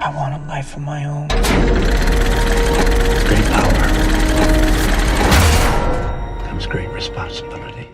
I want a life of my own. With great power comes great responsibility.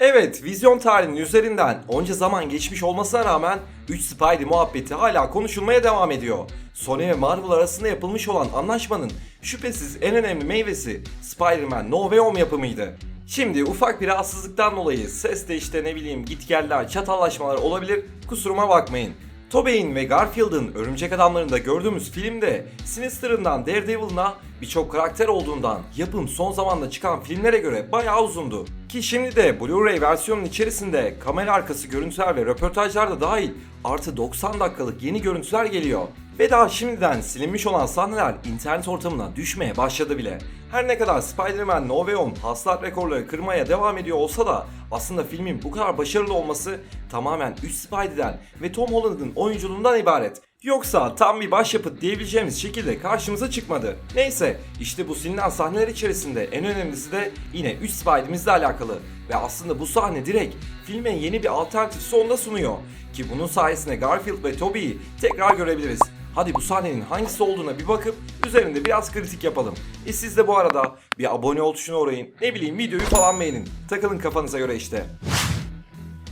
Evet, vizyon tarihinin üzerinden onca zaman geçmiş olmasına rağmen 3 Spidey muhabbeti hala konuşulmaya devam ediyor. Sony ve Marvel arasında yapılmış olan anlaşmanın şüphesiz en önemli meyvesi Spider-Man No Way Home yapımıydı. Şimdi ufak bir rahatsızlıktan dolayı seste işte ne bileyim gitgeller, çatallaşmalar olabilir, kusuruma bakmayın. Tobey'in ve Garfield'ın Örümcek Adamlarında gördüğümüz filmde Sinister'ından Daredevil'ına birçok karakter olduğundan yapım son zamanda çıkan filmlere göre bayağı uzundu. Ki şimdi de Blu-ray versiyonun içerisinde kamera arkası görüntüler ve röportajlar da dahil artı 90 dakikalık yeni görüntüler geliyor. Ve daha şimdiden silinmiş olan sahneler internet ortamına düşmeye başladı bile. Her ne kadar Spider-Man No Way Home hasılat rekorları kırmaya devam ediyor olsa da aslında filmin bu kadar başarılı olması tamamen 3 Spidey'den ve Tom Holland'ın oyunculuğundan ibaret. Yoksa tam bir başyapıt diyebileceğimiz şekilde karşımıza çıkmadı. Neyse işte bu silinen sahneler içerisinde en önemlisi de yine 3 Spidey'mizle alakalı. Ve aslında bu sahne direkt filme yeni bir alternatif sonda sunuyor. Ki bunun sayesinde Garfield ve Tobey'i tekrar görebiliriz. Hadi bu sahnenin hangisi olduğuna bir bakıp üzerinde biraz kritik yapalım. E siz de bu arada bir abone ol tuşuna uğrayın. Ne bileyim videoyu falan beğenin. Takılın kafanıza göre işte.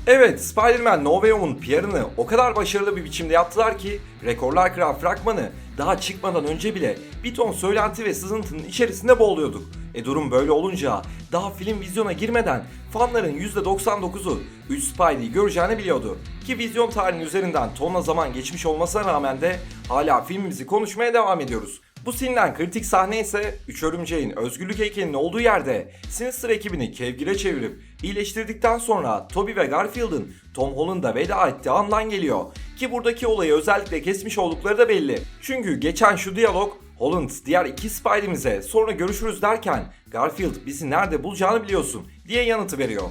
Evet, Spider-Man No Way Home'un PR'ını o kadar başarılı bir biçimde yaptılar ki rekorlar kıran fragmanı daha çıkmadan önce bile bir ton söylenti ve sızıntının içerisinde boğuluyorduk. E durum böyle olunca daha film vizyona girmeden fanların %99'u 3 Spidey'i göreceğini biliyordu. Ki vizyon tarihinin üzerinden tonla zaman geçmiş olmasına rağmen de hala filmimizi konuşmaya devam ediyoruz. Bu silinen kritik sahne ise Üç Örümceğin özgürlük heykelinin olduğu yerde Sinister ekibini kevgire çevirip iyileştirdikten sonra Tobey ve Garfield'ın Tom Holland'a veda ettiği andan geliyor. Ki buradaki olayı özellikle kesmiş oldukları da belli. Çünkü geçen şu diyalog Holland diğer iki Spidey'mize sonra görüşürüz derken Garfield bizi nerede bulacağını biliyorsun diye yanıtı veriyor.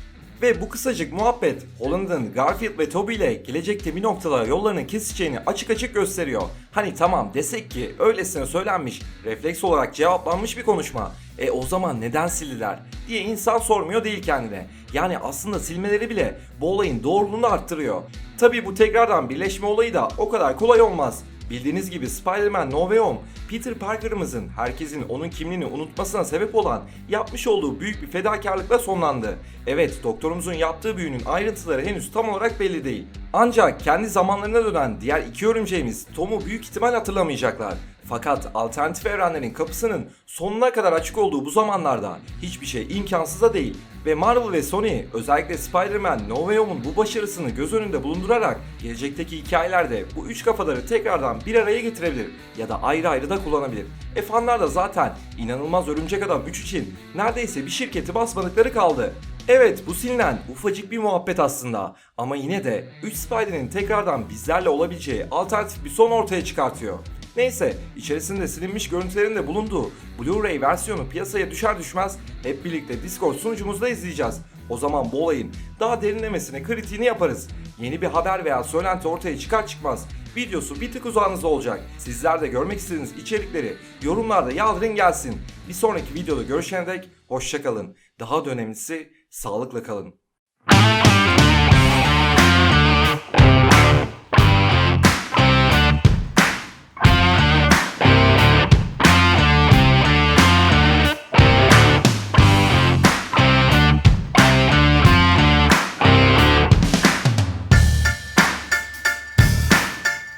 Ve bu kısacık muhabbet Holland'ın Garfield ve Tobey ile gelecekte bir noktada yollarının kesişeceğini açık açık gösteriyor. Hani tamam desek ki öylesine söylenmiş, refleks olarak cevaplanmış bir konuşma. E o zaman neden sildiler diye insan sormuyor değil kendine. Yani aslında silmeleri bile bu olayın doğruluğunu arttırıyor. Tabi bu tekrardan birleşme olayı da o kadar kolay olmaz. Bildiğiniz gibi Spider-Man No Way Home, Peter Parker'ımızın herkesin onun kimliğini unutmasına sebep olan yapmış olduğu büyük bir fedakarlıkla sonlandı. Evet, doktorumuzun yaptığı büyünün ayrıntıları henüz tam olarak belli değil. Ancak kendi zamanlarına dönen diğer iki örümceğimiz Tom'u büyük ihtimal hatırlamayacaklar. Fakat alternatif evrenlerin kapısının sonuna kadar açık olduğu bu zamanlarda hiçbir şey imkansıza değil ve Marvel ve Sony özellikle Spider-Man No Way Home'un bu başarısını göz önünde bulundurarak gelecekteki hikayelerde bu üç kafaları tekrardan bir araya getirebilir ya da ayrı ayrı da kullanabilir. E fanlar da zaten inanılmaz Örümcek Adam 3 için neredeyse bir şirketi basmadıkları kaldı. Evet bu silinen ufacık bir muhabbet aslında ama yine de 3 Spider'in tekrardan bizlerle olabileceği alternatif bir son ortaya çıkartıyor. Neyse içerisinde silinmiş görüntülerin de bulunduğu Blu-ray versiyonu piyasaya düşer düşmez hep birlikte Discord sunucumuzda izleyeceğiz. O zaman bu olayın daha derinlemesine kritiğini yaparız. Yeni bir haber veya söylenti ortaya çıkar çıkmaz videosu bir tık uzağınızda olacak. Sizler de görmek istediğiniz içerikleri yorumlarda yağdırın gelsin. Bir sonraki videoda görüşene dek hoşçakalın. Daha da önemlisi sağlıkla kalın.